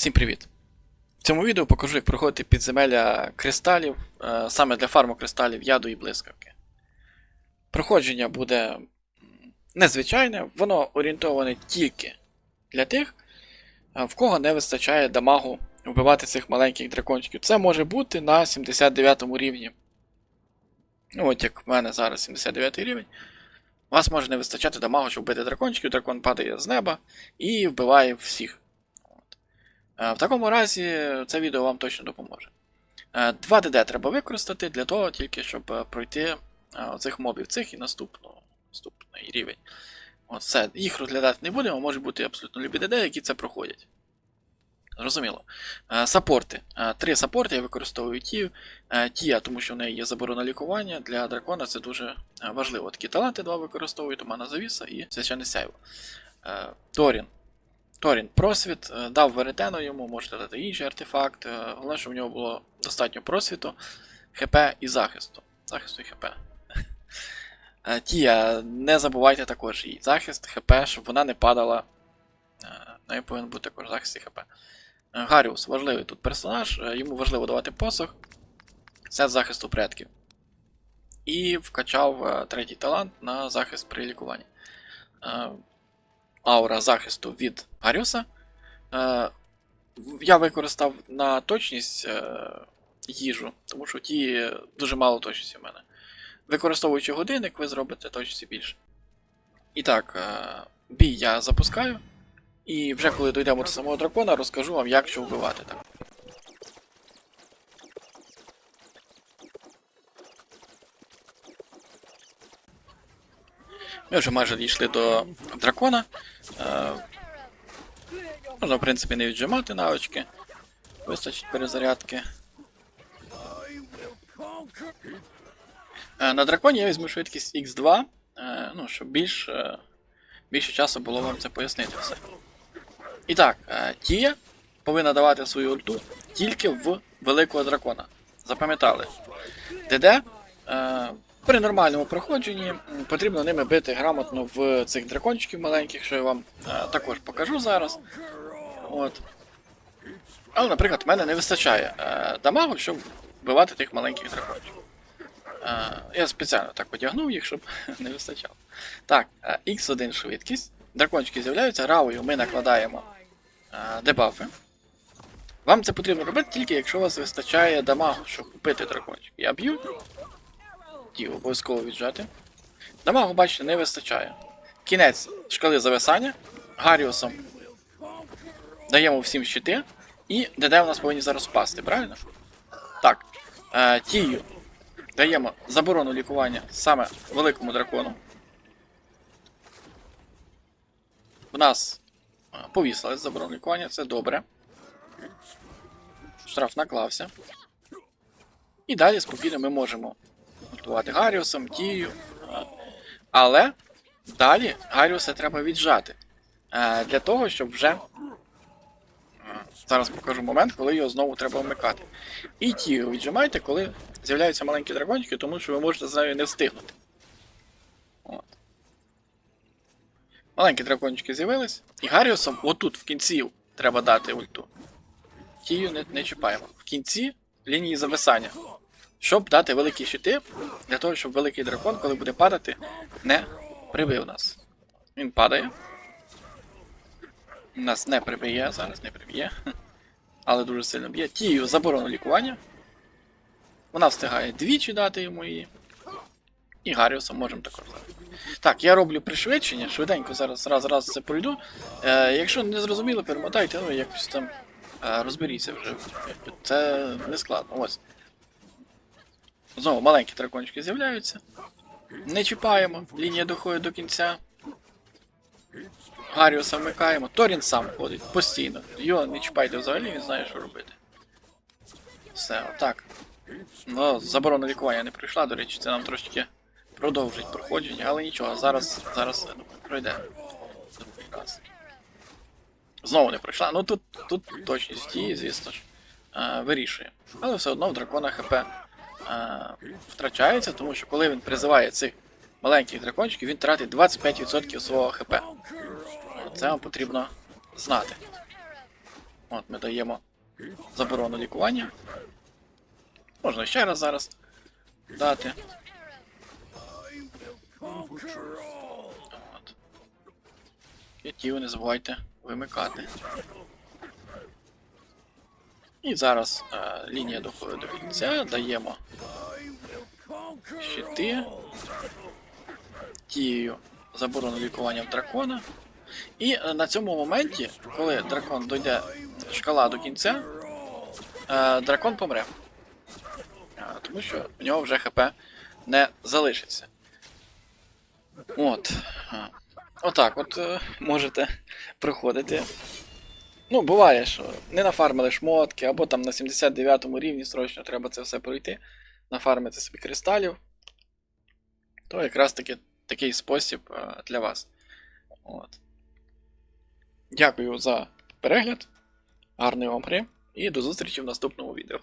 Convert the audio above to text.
Всім привіт! В цьому відео покажу, як проходити підземелля кристалів, е, саме для фарму кристалів яду і блискавки. Проходження буде незвичайне, воно орієнтоване тільки для тих, е, в кого не вистачає дамагу вбивати цих маленьких дракончиків. Це може бути на 79 рівні. Ну, от як в мене зараз 79 рівень. У вас може не вистачати дамагу, щоб вбити дракончиків, дракон падає з неба і вбиває всіх. Е, В такому разі це відео вам точно допоможе. Е, 2 ДД треба використати для того, тільки щоб е, пройти е, оцих мобів цих і наступну, наступний рівень. От все. Їх розглядати не будемо, можуть бути абсолютно любі ДД, які це проходять. Зрозуміло. Е, Сапорти. Е, Три сапорти я використовую Тію. Е, Тія, тому що в неї є заборона лікування. Для дракона це дуже е, важливо. Такі таланти два використовую, тумана завіса і священне сяйво. Е, Торін. Торін просвіт, е, дав веретену йому, можете дати інший артефакт. е, Головне, щоб в нього було достатньо просвіту, ХП і захисту. Захисту і ХП. Е, Тія, не забувайте також її захист, ХП, щоб вона не падала. В повинен бути також захист і ХП. Гаріус важливий тут персонаж, йому важливо давати посох, сет захисту предків. І вкачав третій талант на захист при лікуванні. Аура захисту від Гаріуса. Е, я використав на точність е, їжу, тому що ті дуже мало точності в мене. Використовуючи годинник, ви зробите точності більше. І так, е, бій я запускаю. І вже коли дійдемо до самого дракона, розкажу вам, як що вбивати так. Ми вже майже дійшли до дракона. Е, можна, в принципі, не віджимати навички. Вистачить перезарядки. Е, на драконі я візьму швидкість X2, е, ну, щоб більш, е, більше часу було вам це пояснити все. І так, е, Тія повинна давати свою ульту тільки в великого дракона. Запам'ятали. ДД при нормальному проходженні потрібно ними бити грамотно в цих дракончиків маленьких, що я вам е, також покажу зараз. От. Але, наприклад, в мене не вистачає е, дамагу, щоб вбивати тих маленьких дракончиків. Е, я спеціально так одягнув їх, щоб не вистачало. Так, е, X1 швидкість. Дракончики з'являються, равою ми накладаємо дебафи. Вам це потрібно робити тільки якщо у вас вистачає дамагу, щоб купити дракончик. Я б'ю. Ті обов'язково віджати. Дамагу, бачите, не вистачає. Кінець шкали зависання. Гаріусом даємо всім щити. І ДД у нас повинні зараз впасти, правильно? Так. Е, тію даємо заборону лікування саме великому дракону. В нас е, повісилась заборона лікування, це добре. Штраф наклався. І далі спокійно ми можемо готувати Гаріусом, Тією. е, Але далі Гаріуса треба віджати. Е, Для того, щоб вже. е, Зараз покажу момент, коли його знову треба вмикати. І Тію віджимайте, коли з'являються маленькі дракончики, тому що ви можете з нею не встигнути. От. Маленькі дракончики з'явились. І Гаріусом отут в кінці треба дати ульту. Тію не, не чіпаємо. В кінці лінії зависання. Щоб дати великі щити, для того, щоб великий дракон, коли буде падати, не прибив нас. Він падає. Нас не приб'є, зараз не приб'є. Але дуже сильно б'є. Тію заборону лікування. Вона встигає двічі дати йому її. І Гаріуса можемо також дати. Так, я роблю пришвидшення, швиденько зараз раз раз це пройду. Е, якщо не зрозуміло, перемотайте, ну якось там е, розберіться вже. Це не складно. Ось. Знову маленькі дракончики з'являються. Не чіпаємо, лінія доходить до кінця. Гаріуса вмикаємо. Торін сам ходить постійно. Його не чіпайте взагалі, він знає, що робити. Все, отак. Ну, заборона лікування не пройшла, до речі, це нам трошки продовжить проходження, але нічого, зараз, зараз думаю, пройде. Знову не пройшла. Ну тут, тут точність дії, звісно ж, е, вирішує. Але все одно в дракона ХП втрачається, тому що коли він призиває цих маленьких дракончиків, він тратить 25% свого ХП. Це вам потрібно знати. От ми даємо заборону лікування. Можна ще раз зараз дати. От. Кітів не забувайте вимикати. І зараз е, лінія доходить до кінця, даємо щити. Тією заборону лікування дракона. І е, на цьому моменті, коли дракон дойде шкала до кінця, е, дракон помре. Е, Тому що в нього вже ХП не залишиться. От. Е, Отак, от е, можете приходити. Ну, буває, що не нафармили шмотки, або там на 79 рівні срочно треба це все пройти, нафармити собі кристалів. То якраз таки такий спосіб е, для вас. От. Дякую за перегляд. Гарної вам гри і до зустрічі в наступному відео.